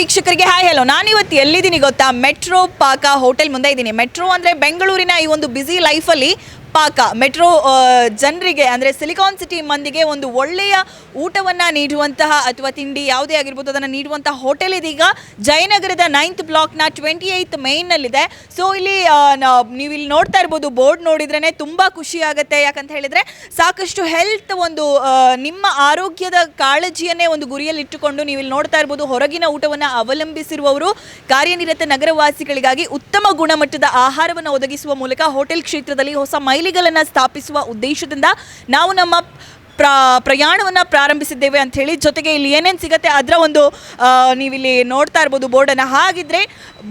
ವೀಕ್ಷಕರಿಗೆ hi hello ನಾನಿವತ್ತು ಎಲ್ಲಿದ್ದೀನಿ ಗೊತ್ತಾ? ಮೆಟ್ರೋ ಪಾಕ ಹೋಟೆಲ್ ಮುಂದೆ ಇದ್ದೀನಿ. ಮೆಟ್ರೋ ಅಂದರೆ ಬೆಂಗಳೂರಿನ ಈ ಒಂದು ಬ್ಯುಸಿ ಲೈಫಲ್ಲಿ ಪಾಕ ಮೆಟ್ರೋ ಜನರಿಗೆ, ಅಂದರೆ ಸಿಲಿಕಾನ್ ಸಿಟಿ ಮಂದಿಗೆ ಒಂದು ಒಳ್ಳೆಯ ಊಟವನ್ನು ನೀಡುವಂತಹ ಅಥವಾ ತಿಂಡಿ ಯಾವುದೇ ಆಗಿರ್ಬೋದು, ಅದನ್ನು ನೀಡುವಂತಹ ಹೋಟೆಲ್ ಇದೀಗ. ಜಯನಗರದ ನೈನ್ತ್ ಬ್ಲಾಕ್ನ ಟ್ವೆಂಟಿ ಏಯ್ತ್ ಮೇನ್ನಲ್ಲಿದೆ ಸೊ ಇಲ್ಲಿ ನೀವು ಇಲ್ಲಿ ನೋಡ್ತಾ ಇರ್ಬೋದು, ಬೋರ್ಡ್ ನೋಡಿದ್ರೇ ತುಂಬ ಖುಷಿ ಆಗುತ್ತೆ. ಯಾಕಂತ ಹೇಳಿದರೆ, ಸಾಕಷ್ಟು ಹೆಲ್ತ್ ಒಂದು ನಿಮ್ಮ ಆರೋಗ್ಯದ ಕಾಳಜಿಯನ್ನೇ ಒಂದು ಗುರಿಯಲ್ಲಿಟ್ಟುಕೊಂಡು ನೀವು ಇಲ್ಲಿ ನೋಡ್ತಾ ಇರ್ಬೋದು, ಹೊರಗಿನ ಊಟವನ್ನು ಅವಲಂಬಿಸಿರುವವರು. ಕಾರ್ಯನಿರತ ನಗರವಾಸಿಗಳಿಗಾಗಿ ಉತ್ತಮ ಗುಣಮಟ್ಟದ ಆಹಾರವನ್ನು ಒದಗಿಸುವ ಮೂಲಕ ಹೋಟೆಲ್ ಕ್ಷೇತ್ರದಲ್ಲಿ ಹೊಸ ಮೈಲಿಗಲನ್ನು ಸ್ಥಾಪಿಸುವ ಉದ್ದೇಶದಿಂದ ನಾವು ನಮ್ಮ ಪ್ರಾ, ಪ್ರಯಾಣವನ್ನು ಪ್ರಾರಂಭಿಸಿದ್ದೇವೆ ಅಂತ ಹೇಳಿ ಜೊತೆಗೆ ಇಲ್ಲಿ ಏನೇನು ಸಿಗುತ್ತೆ ಅದರ ಒಂದು ನೀವಿಲ್ಲಿ ನೋಡ್ತಾ ಇರ್ಬೋದು ಬೋರ್ಡನ್ನು ಹಾಗಿದ್ರೆ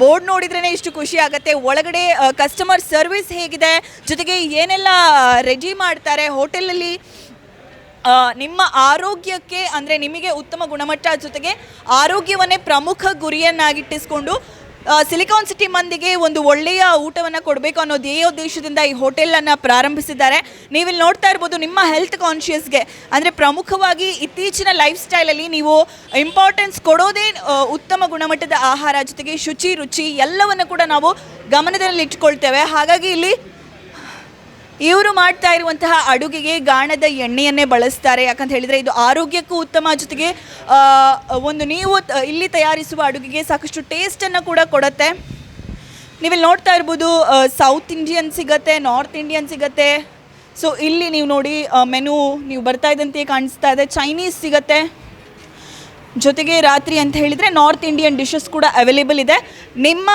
ಬೋರ್ಡ್ ನೋಡಿದ್ರೇ ಇಷ್ಟು ಖುಷಿ ಆಗುತ್ತೆ. ಒಳಗಡೆ ಕಸ್ಟಮರ್ ಸರ್ವಿಸ್ ಹೇಗಿದೆ, ಜೊತೆಗೆ ಏನೆಲ್ಲ ರೆಡಿ ಮಾಡ್ತಾರೆ, ಹೋಟೆಲಲ್ಲಿ ನಿಮ್ಮ ಆರೋಗ್ಯಕ್ಕೆ ಅಂದರೆ ನಿಮಗೆ ಉತ್ತಮ ಗುಣಮಟ್ಟ ಜೊತೆಗೆ ಆರೋಗ್ಯವನ್ನೇ ಪ್ರಮುಖ ಗುರಿಯನ್ನಾಗಿಟ್ಟಿಸ್ಕೊಂಡು ಸಿಲಿಕಾನ್ ಸಿಟಿ ಮಂದಿಗೆ ಒಂದು ಒಳ್ಳೆಯ ಊಟವನ್ನು ಕೊಡಬೇಕು ಅನ್ನೋ ಧ್ಯೇಯ ಉದ್ದೇಶದಿಂದ ಈ ಹೋಟೆಲನ್ನು ಪ್ರಾರಂಭಿಸಿದ್ದಾರೆ. ನೀವಿಲ್ಲಿ ನೋಡ್ತಾ ಇರ್ಬೋದು ನಿಮ್ಮ ಹೆಲ್ತ್ ಕಾನ್ಷಿಯಸ್ಗೆ ಅಂದರೆ ಪ್ರಮುಖವಾಗಿ ಇತ್ತೀಚಿನ ಲೈಫ್ ಸ್ಟೈಲಲ್ಲಿ ನೀವು ಇಂಪಾರ್ಟೆನ್ಸ್ ಕೊಡೋದೇ ಉತ್ತಮ ಗುಣಮಟ್ಟದ ಆಹಾರ ಜೊತೆಗೆ ಶುಚಿ ರುಚಿ ಎಲ್ಲವನ್ನು ಕೂಡ ನಾವು ಗಮನದಲ್ಲಿ ಇಟ್ಕೊಳ್ತೇವೆ ಹಾಗಾಗಿ ಇಲ್ಲಿ ಇವರು ಮಾಡ್ತಾ ಇರುವಂತಹ ಅಡುಗೆಗೆ ಗಾಣದ ಎಣ್ಣೆಯನ್ನೇ ಬಳಸ್ತಾರೆ. ಯಾಕಂತ ಹೇಳಿದರೆ ಇದು ಆರೋಗ್ಯಕ್ಕೂ ಉತ್ತಮ, ಜೊತೆಗೆ ಒಂದು ನೀವು ಇಲ್ಲಿ ತಯಾರಿಸುವ ಅಡುಗೆಗೆ ಸಾಕಷ್ಟು ಟೇಸ್ಟನ್ನು ಕೂಡ ಕೊಡುತ್ತೆ. ನೀವಿಲ್ಲಿ ನೋಡ್ತಾ ಇರ್ಬೋದು ಸೌತ್ ಇಂಡಿಯನ್ ಸಿಗತ್ತೆ ನಾರ್ತ್ ಇಂಡಿಯನ್ ಸಿಗತ್ತೆ. ಸೊ ಇಲ್ಲಿ ನೀವು ನೋಡಿ ಮೆನು ನೀವು ಬರ್ತಾ ಇದ್ದಂತೆ ಕಾಣಿಸ್ತಾ ಇದೆ. ಚೈನೀಸ್ ಸಿಗತ್ತೆ. ಜೊತೆಗೆ ರಾತ್ರಿ ಅಂತ ಹೇಳಿದರೆ ನಾರ್ತ್ ಇಂಡಿಯನ್ ಡಿಶಸ್ ಕೂಡ ಅವೈಲೇಬಲ್ ಇದೆ. ನಿಮ್ಮ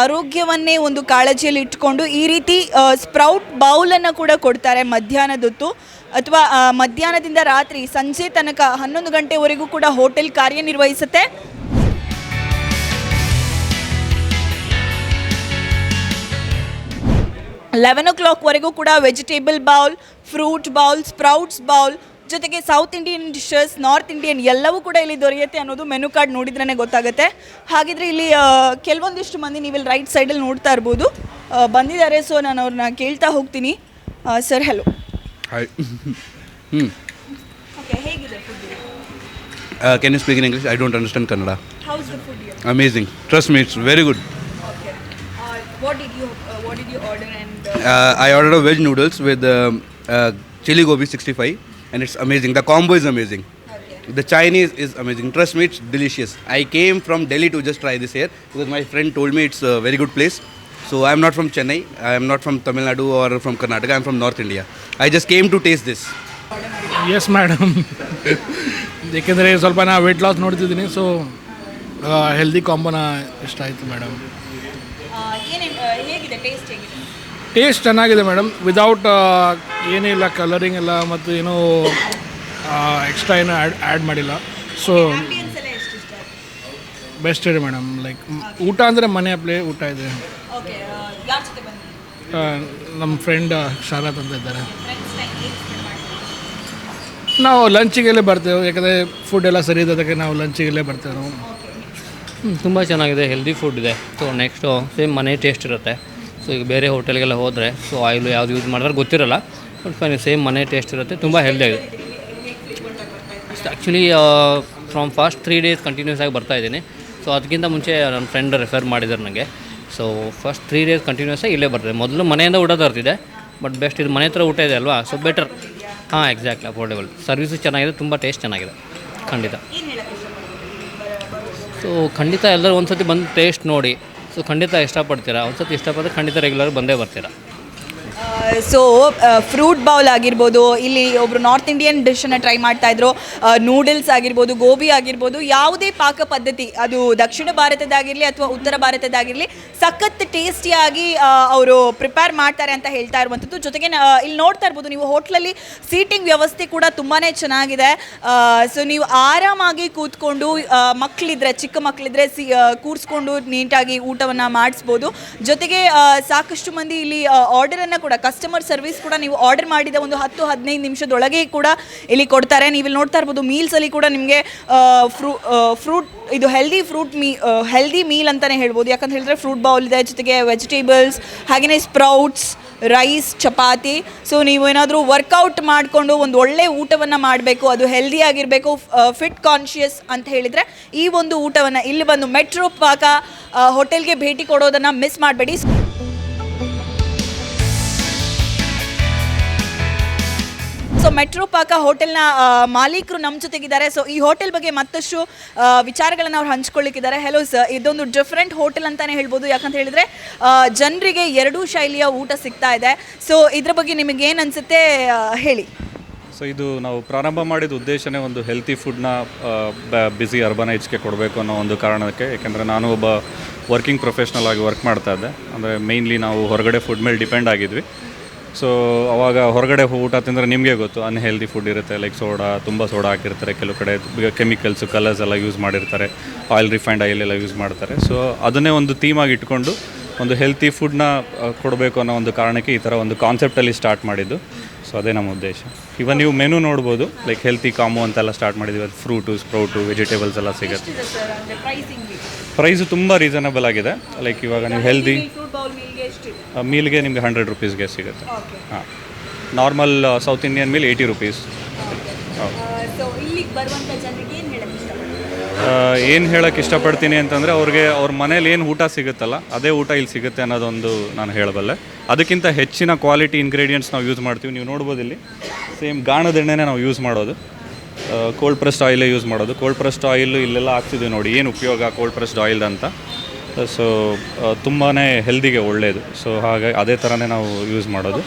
ಆರೋಗ್ಯವನ್ನೇ ಒಂದು ಕಾಳಜಿಯಲ್ಲಿ ಇಟ್ಕೊಂಡು ಈ ರೀತಿ ಸ್ಪ್ರೌಟ್ ಬೌಲನ್ನು ಕೂಡ ಕೊಡ್ತಾರೆ ಮಧ್ಯಾಹ್ನದೊತ್ತು. ಅಥವಾ ಮಧ್ಯಾಹ್ನದಿಂದ ರಾತ್ರಿ ಸಂಜೆ ತನಕ ಹನ್ನೊಂದು ಗಂಟೆವರೆಗೂ ಕೂಡ ಹೋಟೆಲ್ ಕಾರ್ಯನಿರ್ವಹಿಸುತ್ತೆ. ಲೆವೆನ್ ಓ ಕ್ಲಾಕ್ವರೆಗೂ ಕೂಡ vegetable bowl fruit bowl sprouts bowl ಜೊತೆಗೆ South Indian dishes North Indian ಎಲ್ಲವೂ ಕೂಡ ಇಲ್ಲಿ ದೊರೆಯುತ್ತೆ ಅನ್ನೋದು ಮೆನು ಕಾರ್ಡ್ ನೋಡಿದ್ರೇ ಗೊತ್ತಾಗುತ್ತೆ. ಹಾಗಿದ್ರೆ ಇಲ್ಲಿ ಕೆಲವೊಂದಿಷ್ಟು ಮಂದಿ ನೀವಿಲ್ಲಿ ರೈಟ್ ಸೈಡಲ್ಲಿ ನೋಡ್ತಾ ಇರ್ಬೋದು. ಬಂದಿದ್ದಾರೆ ಸೊ ನಾನು ಅವ್ರನ್ನ ಕೇಳ್ತಾ ಹೋಗ್ತೀನಿ. Sir hello hi hmm. Okay ಹೇಗಿದೆ food I don't you Kannada in trust did you what did you order veg noodles with chilli gobi sixty noodles with um, uh, chili gobi 65, and it's amazing. The combo is amazing. The Chinese is amazing. Trust me, it's delicious. I came from Delhi to just try this here because my friend told me it's a very good place. So I'm not from Chennai. I'm not from Tamil Nadu or from Karnataka. I'm from North India. I just came to taste this. Yes madam ಏಕೆಂದರೆ ಸ್ವಲ್ಪ ನಾ weight loss ನೋಡ್ತಿದ್ದೀನಿ so healthy ಕಾಂಬೋನ ಇಷ್ಟ ಆಯಿತು madam ಏನೇನು ಹೇಗಿದೆ taste ಹೇಗಿದೆ ಟೇಸ್ಟ್ ಚೆನ್ನಾಗಿದೆ ಮೇಡಮ್. ವಿದೌಟ್ ಏನಿಲ್ಲ ಕಲರಿಂಗ್ ಎಲ್ಲ ಮತ್ತು ಏನೂ ಎಕ್ಸ್ಟ್ರಾ ಏನೂ ಆ್ಯಡ್ ಆ್ಯಡ್ ಮಾಡಿಲ್ಲ. ಸೊ ಬೆಸ್ಟ್ ಇದೆ ಮೇಡಮ್. ಲೈಕ್ ಊಟ ಅಂದರೆ ಮನೆ ಅಪ್ಲೇ ಊಟ ಇದೆ. ಓಕೆ ಯಾರ ಜೊತೆ ಬಂದಿದ್ದೀರಿ ನಮ್ಮ ಫ್ರೆಂಡ್ ಶಾರತ್ ಅಂತ ಇದ್ದಾರೆ. ನಾವು ಲಂಚಿಗೆಲ್ಲೇ ಬರ್ತೇವೆ. ಯಾಕಂದರೆ ಫುಡ್ ಎಲ್ಲ ಸರಿ ಇದೆ ಅದಕ್ಕೆ ನಾವು ಲಂಚಿಗೆಲ್ಲೇ ಬರ್ತೇವೆ ನಾವು. ತುಂಬ ಚೆನ್ನಾಗಿದೆ ಹೆಲ್ದಿ ಫುಡ್ ಇದೆ. ಸೊ ನೆಕ್ಸ್ಟು ಸೇಮ್ ಮನೆ ಟೇಸ್ಟ್ ಇರುತ್ತೆ. ಸೊ ಈಗ ಬೇರೆ ಹೋಟೆಲ್ಗೆಲ್ಲ ಹೋದರೆ ಸೊ ಆಯಿಲು ಯಾವುದು ಯೂಸ್ ಮಾಡಿದ್ರೆ ಗೊತ್ತಿರಲ್ಲ ಬಟ್ ಫೈನ್ ಸೇಮ್ ಮನೆ ಟೇಸ್ಟ್ ಇರುತ್ತೆ, ತುಂಬ ಹೆಲ್ದಿಯಾಗಿದೆ actually from first three days continuous ಆಗಿ ಬರ್ತಾ ಇದ್ದೀನಿ. ಸೊ ಅದಕ್ಕಿಂತ ಮುಂಚೆ ನನ್ನ ಫ್ರೆಂಡ್ ರೆಫರ್ ಮಾಡಿದ್ದಾರೆ ನನಗೆ so first three days continuous ಆಗಿ ಇಲ್ಲೇ ಬರ್ತದೆ. ಮೊದಲು ಮನೆಯಿಂದ ಊಟ ತರ್ತಿದೆ ಬಟ್ ಬೆಸ್ಟ್ ಇದು ಮನೆ ಹತ್ರ ಊಟ ಇದೆ ಅಲ್ವಾ ಸೊ ಬೆಟರ್ ಹಾಂ ಎಕ್ಸಾಕ್ಟ್ಲಿ ಅಫೋರ್ಡೆಬಲ್ ಸರ್ವಿಸು ಚೆನ್ನಾಗಿದೆ, ತುಂಬ ಟೇಸ್ಟ್ ಚೆನ್ನಾಗಿದೆ. ಖಂಡಿತ. ಸೊ ಖಂಡಿತ ಎಲ್ಲರೂ ಒಂದು ಸತಿ ಬಂದು ಟೇಸ್ಟ್ ನೋಡಿ. ಸೊ ಖಂಡಿತ ಇಷ್ಟಪಡ್ತೀರಾ? ಒಂದು ಸತಿ ಇಷ್ಟಪಟ್ಟರೆ ಖಂಡಿತ ರೆಗ್ಯುಲರ್ ಬಂದೇ ಬರ್ತೀರಾ? ಸೊ ಫ್ರೂಟ್ ಬೌಲ್ ಆಗಿರ್ಬೋದು, ಇಲ್ಲಿ ಒಬ್ರು ನಾರ್ತ್ ಇಂಡಿಯನ್ ಡಿಶನ್ನ ಟ್ರೈ ಮಾಡ್ತಾ ಇದ್ರು. ನೂಡಲ್ಸ್ ಆಗಿರ್ಬೋದು, ಗೋಬಿ ಆಗಿರ್ಬೋದು, ಯಾವುದೇ ಪಾಕ ಪದ್ಧತಿ, ಅದು ದಕ್ಷಿಣ ಭಾರತದಾಗಿರಲಿ ಅಥವಾ ಉತ್ತರ ಭಾರತದಾಗಿರಲಿ ಸಖತ್ ಟೇಸ್ಟಿಯಾಗಿ ಅವರು ಪ್ರಿಪೇರ್ ಮಾಡ್ತಾರೆ ಅಂತ ಹೇಳ್ತಾ ಇರುವಂಥದ್ದು. ಜೊತೆಗೆ ಇಲ್ಲಿ ನೋಡ್ತಾ ಇರ್ಬೋದು, ನೀವು ಹೋಟ್ಲಲ್ಲಿ ಸೀಟಿಂಗ್ ವ್ಯವಸ್ಥೆ ಕೂಡ ತುಂಬಾ ಚೆನ್ನಾಗಿದೆ. ಸೊ ನೀವು ಆರಾಮಾಗಿ ಕೂತ್ಕೊಂಡು ಮಕ್ಕಳಿದ್ರೆ ಚಿಕ್ಕ ಮಕ್ಕಳಿದ್ರೆ ಸಿ ಕೂರಿಸ್ಕೊಂಡು ನೀಟಾಗಿ ಊಟವನ್ನು ಮಾಡಿಸ್ಬೋದು. ಜೊತೆಗೆ ಸಾಕಷ್ಟು ಮಂದಿ ಇಲ್ಲಿ ಆರ್ಡರನ್ನು ಕೂಡ ಕಸ್ಟಮರ್ ಸರ್ವಿಸ್ ಕೂಡ ನೀವು ಆರ್ಡರ್ ಮಾಡಿದ ಒಂದು ಹತ್ತು, ಹದಿನೈದು ನಿಮಿಷದೊಳಗೆ ಕೂಡ ಇಲ್ಲಿ ಕೊಡ್ತಾರೆ. ನೀವು ಇಲ್ಲಿ ನೋಡ್ತಾ ಇರ್ಬೋದು ಮೀಲ್ಸಲ್ಲಿ ಕೂಡ ನಿಮಗೆ ಫ್ರೂ ಫ್ರೂಟ್ ಇದು ಹೆಲ್ದಿ ಫ್ರೂಟ್ ಮೀ ಹೆಲ್ದಿ ಮೀಲ್ ಅಂತಲೇ ಹೇಳ್ಬೋದು. ಯಾಕಂತ ಹೇಳಿದ್ರೆ ಫ್ರೂಟ್ ಬೌಲ್ ಇದೆ, ಜೊತೆಗೆ ವೆಜಿಟೇಬಲ್ಸ್ ಹಾಗೆಯೇ ಸ್ಪ್ರೌಟ್ಸ್ ರೈಸ್ ಚಪಾತಿ. ಸೊ ನೀವು ಏನಾದರೂ ವರ್ಕೌಟ್ ಮಾಡಿಕೊಂಡು ಒಂದು ಒಳ್ಳೆ ಊಟವನ್ನು ಮಾಡಬೇಕು, ಅದು ಹೆಲ್ದಿ ಆಗಿರಬೇಕು ಫಿಟ್ ಕಾನ್ಷಿಯಸ್ ಅಂತ ಹೇಳಿದರೆ ಈ ಒಂದು ಊಟವನ್ನು ಇಲ್ಲಿ ಬಂದು ಮೆಟ್ರೋ ಪಾಕ ಹೋಟೆಲ್ಗೆ ಭೇಟಿ ಕೊಡೋದನ್ನು ಮಿಸ್ ಮಾಡಬೇಡಿ. ಸೊ ಮೆಟ್ರೋ ಪಾಕ ಹೋಟೆಲ್ನ ಮಾಲೀಕರು ನಮ್ಮ ಜೊತೆಗಿದ್ದಾರೆ. ಸೊ ಈ ಹೋಟೆಲ್ ಬಗ್ಗೆ ಮತ್ತಷ್ಟು ವಿಚಾರಗಳನ್ನು ಅವ್ರು ಹಂಚ್ಕೊಳ್ಳಿಕ್ಕಿದ್ದಾರೆ. ಹೆಲೋ ಸರ್ ಇದೊಂದು ಡಿಫ್ರೆಂಟ್ ಹೋಟೆಲ್ ಅಂತಾನೆ ಹೇಳ್ಬೋದು. ಯಾಕಂತ ಹೇಳಿದ್ರೆ ಜನರಿಗೆ ಎರಡೂ ಶೈಲಿಯ ಊಟ ಸಿಗ್ತಾ ಇದೆ. ಸೊ ಇದ್ರ ಬಗ್ಗೆ ನಿಮಗೆ ಏನು ಅನ್ಸುತ್ತೆ ಹೇಳಿ. ಸೊ ಇದು ನಾವು ಪ್ರಾರಂಭ ಮಾಡಿದ ಉದ್ದೇಶನೇ ಒಂದು ಹೆಲ್ತಿ ಫುಡ್ನ ಬ್ಯುಸಿ ಅರ್ಬನೈಜ್ಗೆ ಕೊಡಬೇಕು ಅನ್ನೋ ಒಂದು ಕಾರಣಕ್ಕೆ. ಏಕೆಂದರೆ ನಾನು ಒಬ್ಬ ವರ್ಕಿಂಗ್ ಪ್ರೊಫೆಷ್ನಲ್ ಆಗಿ ವರ್ಕ್ ಮಾಡ್ತಾ ಇದ್ದೆ. ಅಂದರೆ ಮೇಯ್ನ್ಲಿ ನಾವು ಹೊರಗಡೆ ಫುಡ್ ಮೇಲೆ ಡಿಪೆಂಡ್ ಆಗಿದ್ವಿ. ಸೊ ಅವಾಗ ಹೊರಗಡೆ ಊಟ ತಿಂದರೆ ನಿಮಗೆ ಗೊತ್ತು ಅನ್ಹೆಲ್ದಿ ಫುಡ್ ಇರುತ್ತೆ ಲೈಕ್ ಸೋಡಾ ತುಂಬ ಸೋಡಾ ಹಾಕಿರ್ತಾರೆ ಕೆಲವು ಕಡೆ ಕೆಮಿಕಲ್ಸು ಕಲರ್ಸ್ ಎಲ್ಲ ಯೂಸ್ ಮಾಡಿರ್ತಾರೆ ಆಯಿಲ್ ರಿಫೈಂಡ್ ಆಯಿಲ್ ಎಲ್ಲ ಯೂಸ್ ಮಾಡ್ತಾರೆ. ಸೊ ಅದನ್ನೇ ಒಂದು ಥೀಮಾಗಿ ಇಟ್ಕೊಂಡು ಒಂದು ಹೆಲ್ತಿ ಫುಡ್ನ ಕೊಡಬೇಕು ಅನ್ನೋ ಒಂದು ಕಾರಣಕ್ಕೆ ಈ ಥರ ಒಂದು ಕಾನ್ಸೆಪ್ಟಲ್ಲಿ ಸ್ಟಾರ್ಟ್ ಮಾಡಿದ್ದು. ಸೊ ಅದೇ ನಮ್ಮ ಉದ್ದೇಶ. ಇವನ್ ನೀವು ಮೆನು ನೋಡ್ಬೋದು ಲೈಕ್ ಹೆಲ್ತಿ ಕಾಮು ಅಂತೆಲ್ಲ ಸ್ಟಾರ್ಟ್ ಮಾಡಿದ್ದೀವಿ ಅದು ಫ್ರೂಟು ಸ್ಪ್ರೌಟು ವೆಜಿಟೇಬಲ್ಸ್ ಎಲ್ಲ ಸಿಗುತ್ತೆ. ಪ್ರೈಸು ತುಂಬ ರೀಸನಬಲ್ ಆಗಿದೆ. ಲೈಕ್ ಇವಾಗ ನೀವು ಹೆಲ್ದಿ ಮೀಲ್ಗೆ ನಿಮಗೆ ಹಂಡ್ರೆಡ್ ರುಪೀಸ್ಗೆ ಸಿಗುತ್ತೆ. ಹಾಂ. Normal South Indian meal eighty rupees ಹೇಳಕ್ಕೆ ಏನು ಹೇಳಕ್ಕೆ ಇಷ್ಟಪಡ್ತೀನಿ ಅಂತಂದರೆ ಅವ್ರಿಗೆ ಅವ್ರ ಮನೇಲಿ ಏನು ಊಟ ಸಿಗುತ್ತಲ್ಲ ಅದೇ ಊಟ ಇಲ್ಲಿ ಸಿಗುತ್ತೆ ಅನ್ನೋದೊಂದು ನಾನು ಹೇಳಬಲ್ಲೆ. ಅದಕ್ಕಿಂತ ಹೆಚ್ಚಿನ ಕ್ವಾಲಿಟಿ ಇಂಗ್ರೀಡಿಯೆಂಟ್ಸ್ ನಾವು ಯೂಸ್ ಮಾಡ್ತೀವಿ. ನೀವು ನೋಡ್ಬೋದು ಇಲ್ಲಿ. ಸೇಮ್ ಗಾಣದ ಎಣ್ಣೆನೇ ನಾವು ಯೂಸ್ ಮಾಡೋದು. ಕೋಲ್ಡ್ ಪ್ರೆಸ್ಡ್ ಆಯಿಲೇ ಯೂಸ್ ಮಾಡೋದು. ಕೋಲ್ಡ್ ಪ್ರೆಸ್ಡ್ ಆಯಿಲ್ ಇಲ್ಲೆಲ್ಲ ಹಾಕ್ತಿದ್ವಿ ನೋಡಿ. ಏನು ಉಪಯೋಗ ಕೋಲ್ಡ್ ಪ್ರೆಸ್ಡ್ ಆಯಿಲ್ ಅಂತ? ಸೊ ತುಂಬಾ ಹೆಲ್ದಿಗೆ ಒಳ್ಳೆಯದು ಸೊ ಹಾಗಾಗಿ ಅದೇ ಥರನೇ ನಾವು ಯೂಸ್ ಮಾಡೋದು.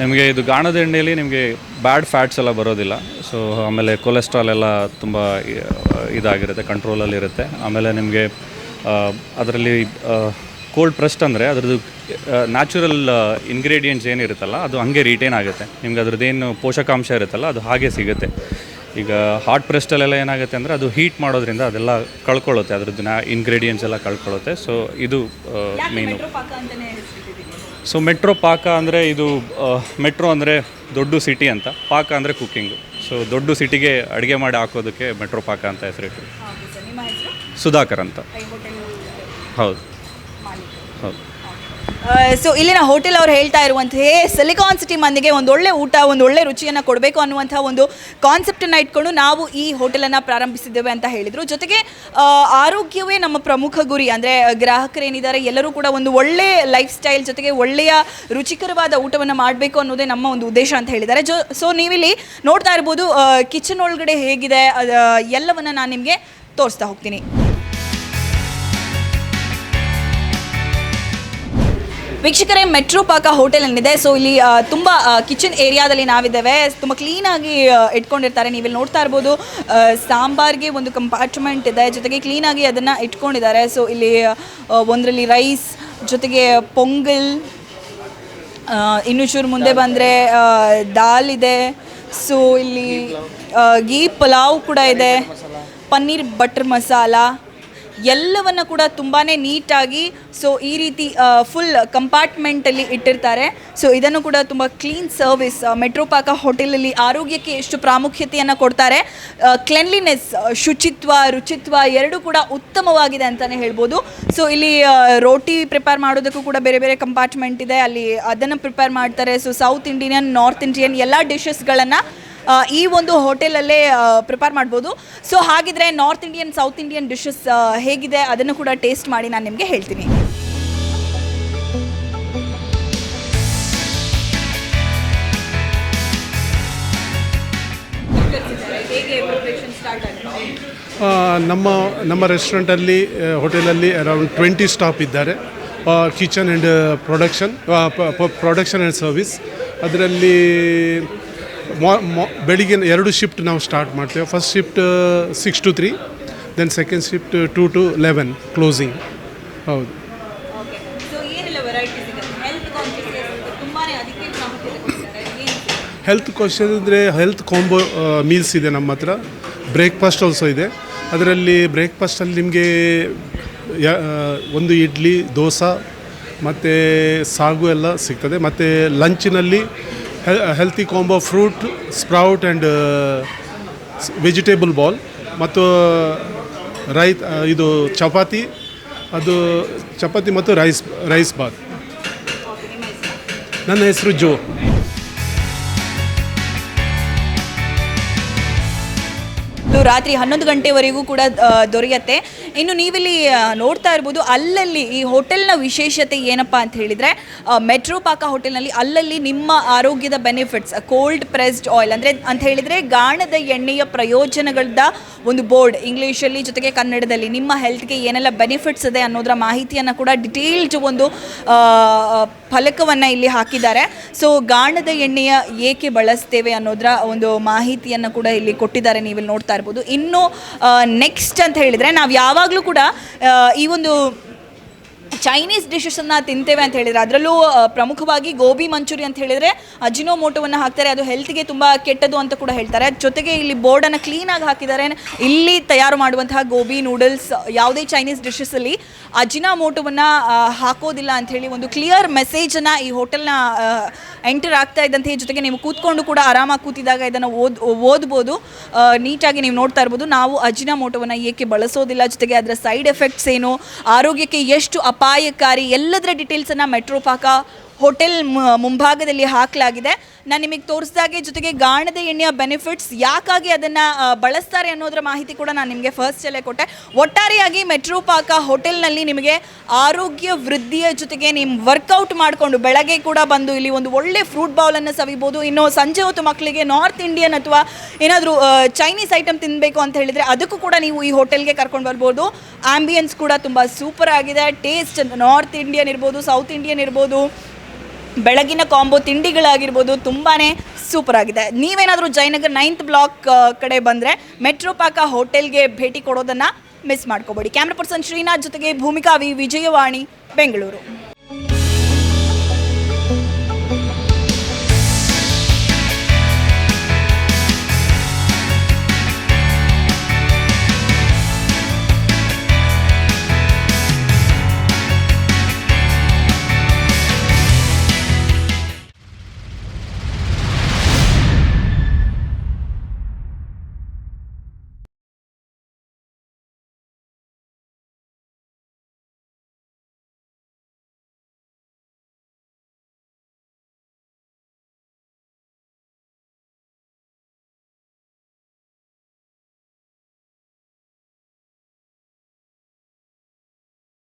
ನಿಮಗೆ ಇದು ಗಾಣದ ಎಣ್ಣೆಯಲ್ಲಿ ನಿಮಗೆ ಬ್ಯಾಡ್ ಫ್ಯಾಟ್ಸ್ ಎಲ್ಲ ಬರೋದಿಲ್ಲ. ಸೊ ಆಮೇಲೆ ಕೊಲೆಸ್ಟ್ರಾಲ್ ಎಲ್ಲ ತುಂಬ ಇದಾಗಿರುತ್ತೆ ಕಂಟ್ರೋಲಲ್ಲಿರುತ್ತೆ ಆಮೇಲೆ ನಿಮಗೆ ಅದರಲ್ಲಿ ಕೋಲ್ಡ್ ಪ್ರೆಸ್ಟ್ ಅಂದರೆ ಅದರದ್ದು ನ್ಯಾಚುರಲ್ ಇಂಗ್ರೀಡಿಯೆಂಟ್ಸ್ ಏನಿರುತ್ತಲ್ಲ ಅದು ಹಾಗೆ ರಿಟೈನ್ ಆಗುತ್ತೆ. ನಿಮ್ಗೆ ಏನು ಪೋಷಕಾಂಶ ಇರುತ್ತಲ್ಲ ಅದು ಹಾಗೆ ಸಿಗುತ್ತೆ. ಈಗ ಹಾಟ್ ಪ್ರೆಸ್ಟಲ್ಲೆಲ್ಲ ಏನಾಗುತ್ತೆ ಅಂದರೆ ಅದು ಹೀಟ್ ಮಾಡೋದ್ರಿಂದ ಅದೆಲ್ಲ ಕಳ್ಕೊಳ್ಳುತ್ತೆ. ಅದ್ರದ್ದು ದಿನ ಇಂಗ್ರೀಡಿಯೆಂಟ್ಸ್ ಎಲ್ಲ ಕಳ್ಕೊಳ್ಳುತ್ತೆ. ಸೊ ಇದು ಮೇನು ಸೊ ಮೆಟ್ರೋ ಪಾಕ ಅಂದರೆ ಇದು ಮೆಟ್ರೋ ಅಂದರೆ ದೊಡ್ಡ ಸಿಟಿ ಅಂತ. ಪಾಕ ಅಂದರೆ ಕುಕ್ಕಿಂಗು ಸೊ ದೊಡ್ಡ ಸಿಟಿಗೆ ಅಡುಗೆ ಮಾಡಿ ಹಾಕೋದಕ್ಕೆ ಮೆಟ್ರೋ ಪಾಕ ಅಂತ ಹೆಸರಿಟ್ಟು ಸುಧಾಕರ್ ಅಂತ. ಹೌದು. ಹೌದು. ಸೊ ಇಲ್ಲಿನ ಹೋಟೆಲ್ ಅವ್ರು ಹೇಳ್ತಾ ಇರುವಂತಹ ಸಿಲಿಕಾನ್ ಸಿಟಿ ಮಂದಿಗೆ ಒಂದು ಒಳ್ಳೆ ಊಟ, ಒಂದು ಒಳ್ಳೆ ರುಚಿಯನ್ನು ಕೊಡಬೇಕು ಅನ್ನುವಂಥ ಒಂದು ಕಾನ್ಸೆಪ್ಟನ್ನು ಇಟ್ಕೊಂಡು ನಾವು ಈ ಹೋಟೆಲನ್ನು ಪ್ರಾರಂಭಿಸಿದ್ದೇವೆ ಅಂತ ಹೇಳಿದರು. ಜೊತೆಗೆ ಆರೋಗ್ಯವೇ ನಮ್ಮ ಪ್ರಮುಖ ಗುರಿ. ಅಂದರೆ, ಗ್ರಾಹಕರೇನಿದ್ದಾರೆ, ಎಲ್ಲರೂ ಕೂಡ ಒಂದು ಒಳ್ಳೆ ಲೈಫ್ ಸ್ಟೈಲ್ ಜೊತೆಗೆ ಒಳ್ಳೆಯ ರುಚಿಕರವಾದ ಊಟವನ್ನು ಮಾಡಬೇಕು ಅನ್ನೋದೇ ನಮ್ಮ ಒಂದು ಉದ್ದೇಶ ಅಂತ ಹೇಳಿದ್ದಾರೆ. ಜೊ ಸೊ ನೀವಿಲ್ಲಿ ನೋಡ್ತಾ ಇರ್ಬೋದು ಕಿಚನ್ ಒಳಗಡೆ ಹೇಗಿದೆ ಎಲ್ಲವನ್ನ ಎಲ್ಲವನ್ನು ನಾನು ನಿಮಗೆ ತೋರಿಸ್ತಾ ಹೋಗ್ತೀನಿ. ವೀಕ್ಷಕರೇ ಮೆಟ್ರೋ ಪಾಕ ಹೋಟೆಲ್ ಏನಿದೆ ಸೊ ಇಲ್ಲಿ ತುಂಬ ಕಿಚನ್ ಏರಿಯಾದಲ್ಲಿ ನಾವಿದ್ದೇವೆ. ತುಂಬ ಕ್ಲೀನಾಗಿ ಇಟ್ಕೊಂಡಿರ್ತಾರೆ. ನೀವಿಲ್ಲಿ ನೋಡ್ತಾ ಇರ್ಬೋದು ಸಾಂಬಾರ್ಗೆ ಒಂದು ಕಂಪಾರ್ಟ್ಮೆಂಟ್ ಇದೆ. ಜೊತೆಗೆ ಕ್ಲೀನಾಗಿ ಅದನ್ನು ಇಟ್ಕೊಂಡಿದ್ದಾರೆ. ಸೊ ಇಲ್ಲಿ ಒಂದರಲ್ಲಿ ರೈಸ್ ಜೊತೆಗೆ ಪೊಂಗಲ್ ಇನ್ನು ಚೂರು ಮುಂದೆ ಬಂದರೆ ದಾಲ್ ಇದೆ. ಸೊ ಇಲ್ಲಿ ಗೀ ಪಲಾವ್ ಕೂಡ ಇದೆ. ಪನ್ನೀರ್ ಬಟರ್ ಮಸಾಲ. ಎಲ್ಲವನ್ನು ಕೂಡ ತುಂಬಾ ನೀಟಾಗಿ ಸೊ ಈ ರೀತಿ ಫುಲ್ ಕಂಪಾರ್ಟ್ಮೆಂಟಲ್ಲಿ ಇಟ್ಟಿರ್ತಾರೆ. ಸೊ ಇದನ್ನು ಕೂಡ ತುಂಬ ಕ್ಲೀನ್ ಸರ್ವಿಸ್ ಮೆಟ್ರೋಪಾಕ ಹೋಟೆಲಲ್ಲಿ ಆರೋಗ್ಯಕ್ಕೆ ಎಷ್ಟು ಪ್ರಾಮುಖ್ಯತೆಯನ್ನು ಕೊಡ್ತಾರೆ. ಕ್ಲೆನ್ಲಿನೆಸ್ ಶುಚಿತ್ವ, ರುಚಿತ್ವ ಎರಡೂ ಕೂಡ ಉತ್ತಮವಾಗಿದೆ ಅಂತಲೇ ಹೇಳ್ಬೋದು. ಸೊ ಇಲ್ಲಿ ರೋಟಿ ಪ್ರಿಪೇರ್ ಮಾಡೋದಕ್ಕೂ ಕೂಡ ಬೇರೆ ಬೇರೆ ಕಂಪಾರ್ಟ್ಮೆಂಟ್ ಇದೆ. ಅಲ್ಲಿ ಅದನ್ನು ಪ್ರಿಪೇರ್ ಮಾಡ್ತಾರೆ. So South Indian North Indian ಎಲ್ಲ ಡಿಶಸ್ಗಳನ್ನು ಈ ಒಂದು ಹೋಟೆಲಲ್ಲೇ ಪ್ರಿಪೇರ್ ಮಾಡ್ಬೋದು. ಸೊ ಹಾಗಿದ್ರೆ North Indian South Indian dishes ಹೇಗಿದೆ? ಅದನ್ನು ಕೂಡ ಟೇಸ್ಟ್ ಮಾಡಿ ನಾನು ನಿಮಗೆ ಹೇಳ್ತೀನಿ. ನಮ್ಮ ನಮ್ಮ ರೆಸ್ಟೋರೆಂಟಲ್ಲಿ ಹೋಟೆಲಲ್ಲಿ ಅರೌಂಡ್ ಟ್ವೆಂಟಿ ಸ್ಟಾಫ್ ಇದ್ದಾರೆ. Kitchen and production production and service ಅದರಲ್ಲಿ ಮಾ- ಬೆಳಿಗ್ಗೆ ಎರಡು ಶಿಫ್ಟ್ ನಾವು ಸ್ಟಾರ್ಟ್ ಮಾಡ್ತೇವೆ. First shift six to three then second shift two to eleven closing ಹೌದು. ಹೆಲ್ತ್ ಕ್ವಶನ್ ಅಂದರೆ ಹೆಲ್ತ್ ಕಾಂಬೋ ಮೀಲ್ಸ್ ಇದೆ ನಮ್ಮ ಹತ್ರ. ಬ್ರೇಕ್ಫಾಸ್ಟ್ ಆಲ್ಸೋ ಇದೆ. ಅದರಲ್ಲಿ ಬ್ರೇಕ್ಫಾಸ್ಟಲ್ಲಿ ನಿಮಗೆ ಒಂದು ಇಡ್ಲಿ ದೋಸೆ ಮತ್ತು ಸಾಗು ಎಲ್ಲ ಸಿಗ್ತದೆ. ಮತ್ತು ಲಂಚಿನಲ್ಲಿ healthy combo fruit sprout and vegetable bowl ಮತ್ತು ರೈ ಇದು ಚಪಾತಿ, ಅದು ಚಪಾತಿ ಮತ್ತು ರೈಸ್ ರೈಸ್ ಬಾತ್ ನನ್ನ ಹೆಸರು ಜೋ. ರಾತ್ರಿ ಹನ್ನೊಂದು ಗಂಟೆವರೆಗೂ ಕೂಡ ದೊರೆಯುತ್ತೆ. ಇನ್ನು ನೀವಿಲ್ಲಿ ನೋಡ್ತಾ ಇರ್ಬೋದು ಅಲ್ಲಲ್ಲಿ ಈ ಹೋಟೆಲ್ನ ವಿಶೇಷತೆ ಏನಪ್ಪ ಅಂತ ಹೇಳಿದರೆ ಮೆಟ್ರೋ ಪಾಕ ಹೋಟೆಲ್ನಲ್ಲಿ ಅಲ್ಲಲ್ಲಿ ನಿಮ್ಮ ಆರೋಗ್ಯದ ಬೆನಿಫಿಟ್ಸ್ ಕೋಲ್ಡ್ ಪ್ರೆಸ್ಡ್ ಆಯಿಲ್ ಅಂದರೆ ಅಂತ ಹೇಳಿದರೆ ಗಾಣದ ಎಣ್ಣೆಯ ಪ್ರಯೋಜನಗಳದ ಒಂದು ಬೋರ್ಡ್. ಇಂಗ್ಲೀಷಲ್ಲಿ ಜೊತೆಗೆ ಕನ್ನಡದಲ್ಲಿ ನಿಮ್ಮ ಹೆಲ್ತ್ಗೆ ಏನೆಲ್ಲ ಬೆನಿಫಿಟ್ಸ್ ಇದೆ ಅನ್ನೋದರ ಮಾಹಿತಿಯನ್ನು ಕೂಡ ಡಿಟೇಲ್ಡ್ ಒಂದು ಫಲಕವನ್ನು ಇಲ್ಲಿ ಹಾಕಿದ್ದಾರೆ. ಸೊ ಗಾಣದ ಎಣ್ಣೆಯ ಏಕೆ ಬಳಸ್ತೇವೆ ಅನ್ನೋದರ ಒಂದು ಮಾಹಿತಿಯನ್ನು ಕೂಡ ಇಲ್ಲಿ ಕೊಟ್ಟಿದ್ದಾರೆ ನೀವು ಇಲ್ಲಿ ನೋಡ್ತಾ ಇರ್ಬೋದು. ಇನ್ನು ನೆಕ್ಸ್ಟ್ ಅಂತ ಹೇಳಿದರೆ ನಾವು ಯಾವಾಗಲೂ ಕೂಡ ಈ ಒಂದು ಚೈನೀಸ್ ಡಿಶಸನ್ನು ತಿಂತೇವೆ ಅಂತ ಹೇಳಿದರೆ, ಅದರಲ್ಲೂ ಪ್ರಮುಖವಾಗಿ ಗೋಬಿ ಮಂಚೂರಿ ಅಂತ ಹೇಳಿದರೆ ಅಜಿನೋಮೋಟೋವನ್ನು ಹಾಕ್ತಾರೆ, ಅದು ಹೆಲ್ತ್ಗೆ ತುಂಬ ಕೆಟ್ಟದು ಅಂತ ಕೂಡ ಹೇಳ್ತಾರೆ. ಜೊತೆಗೆ ಇಲ್ಲಿ ಬೋರ್ಡನ್ನು ಕ್ಲೀನಾಗಿ ಹಾಕಿದ್ದಾರೆ. ಇಲ್ಲಿ ತಯಾರು ಮಾಡುವಂತಹ ಗೋಬಿ ನೂಡಲ್ಸ್ ಯಾವುದೇ ಚೈನೀಸ್ ಡಿಶಸಲ್ಲಿ ಅಜಿನಾಮೋಟೋವನ್ನು ಹಾಕೋದಿಲ್ಲ ಅಂತ ಹೇಳಿ ಒಂದು ಕ್ಲಿಯರ್ ಮೆಸೇಜನ್ನು ಈ ಹೋಟೆಲ್ನ ಎಂಟರ್ ಆಗ್ತಾ ಇದ್ದಂತೆ. ಜೊತೆಗೆ ನೀವು ಕೂತ್ಕೊಂಡು ಕೂಡ ಆರಾಮಾಗಿ ಕೂತಿದಾಗ ಇದನ್ನು ಓದ್, ಓದ್ಬೋದು. ನೀಟಾಗಿ ನೀವು ನೋಡ್ತಾ ಇರ್ಬೋದು. ನಾವು ಅಜಿನಾಮೋಟೋವನ್ನು ಏಕೆ ಬಳಸೋದಿಲ್ಲ? ಜೊತೆಗೆ ಅದರ ಸೈಡ್ ಎಫೆಕ್ಟ್ಸ್ ಏನು? ಆರೋಗ್ಯಕ್ಕೆ ಎಷ್ಟು ಅಪಾಯಕಾರಿ ಎಲ್ಲದರ ಡೀಟೇಲ್ಸನ್ನು ಮೆಟ್ರೋ ಪಾಕ ಹೋಟೆಲ್ ಮುಂಭಾಗದಲ್ಲಿ ಹಾಕಲಾಗಿದೆ. ನಾನು ನಿಮಗೆ ತೋರಿಸಿದಾಗೆ ಜೊತೆಗೆ ಗಾಣದ ಎಣ್ಣೆಯ ಬೆನಿಫಿಟ್ಸ್ ಯಾಕಾಗಿ ಅದನ್ನು ಬಳಸ್ತಾರೆ ಅನ್ನೋದರ ಮಾಹಿತಿ ಕೂಡ ನಾನು ನಿಮಗೆ ಫಸ್ಟ್ ಫಸ್ಟಲ್ಲೇ ಕೊಟ್ಟೆ. ಒಟ್ಟಾರೆಯಾಗಿ ಮೆಟ್ರೋ ಪಾಕ ಹೋಟೆಲ್ನಲ್ಲಿ ನಿಮಗೆ ಆರೋಗ್ಯ ವೃದ್ಧಿಯ ಜೊತೆಗೆ ನಿಮ್ಮ ವರ್ಕೌಟ್ ಮಾಡಿಕೊಂಡು ಬೆಳಗ್ಗೆ ಕೂಡ ಬಂದು ಇಲ್ಲಿ ಒಂದು ಒಳ್ಳೆ ಫ್ರೂಟ್ ಬೌಲನ್ನು ಸವಿಬೋದು. ಇನ್ನು ಸಂಜೆ ಹೊತ್ತು ಮಕ್ಕಳಿಗೆ ನಾರ್ತ್ ಇಂಡಿಯನ್ ಅಥವಾ ಏನಾದರೂ ಚೈನೀಸ್ ಐಟಮ್ ತಿನ್ನಬೇಕು ಅಂತ ಹೇಳಿದರೆ ಅದಕ್ಕೂ ಕೂಡ ನೀವು ಈ ಹೋಟೆಲ್ಗೆ ಕರ್ಕೊಂಡು ಬರ್ಬೋದು. ಆಂಬಿಯನ್ಸ್ ಕೂಡ ತುಂಬ ಸೂಪರ್ ಆಗಿದೆ. ಟೇಸ್ಟ್ ನಾರ್ತ್ ಇಂಡಿಯನ್ ಇರ್ಬೋದು ಸೌತ್ ಇಂಡಿಯನ್ ಇರ್ಬೋದು. ಬೆಳಗಿನ ಕಾಂಬೋ ತಿಂಡಿಗಳಾಗಿರ್ಬೋದು ತುಂಬಾ ಸೂಪರ್ ಆಗಿದೆ. ನೀವೇನಾದರೂ ಜಯನಗರ್ ನೈನ್ತ್ ಬ್ಲಾಕ್ ಕಡೆ ಬಂದರೆ ಮೆಟ್ರೋಪಾಕ ಹೋಟೆಲ್ಗೆ ಭೇಟಿ ಕೊಡೋದನ್ನು ಮಿಸ್ ಮಾಡ್ಕೋಬೇಡಿ. ಕ್ಯಾಮ್ರಾ ಪರ್ಸನ್ ಶ್ರೀನಾಥ್ ಜೊತೆಗೆ ಭೂಮಿಕಾ ವಿ ವಿಜಯವಾಣಿ, ಬೆಂಗಳೂರು.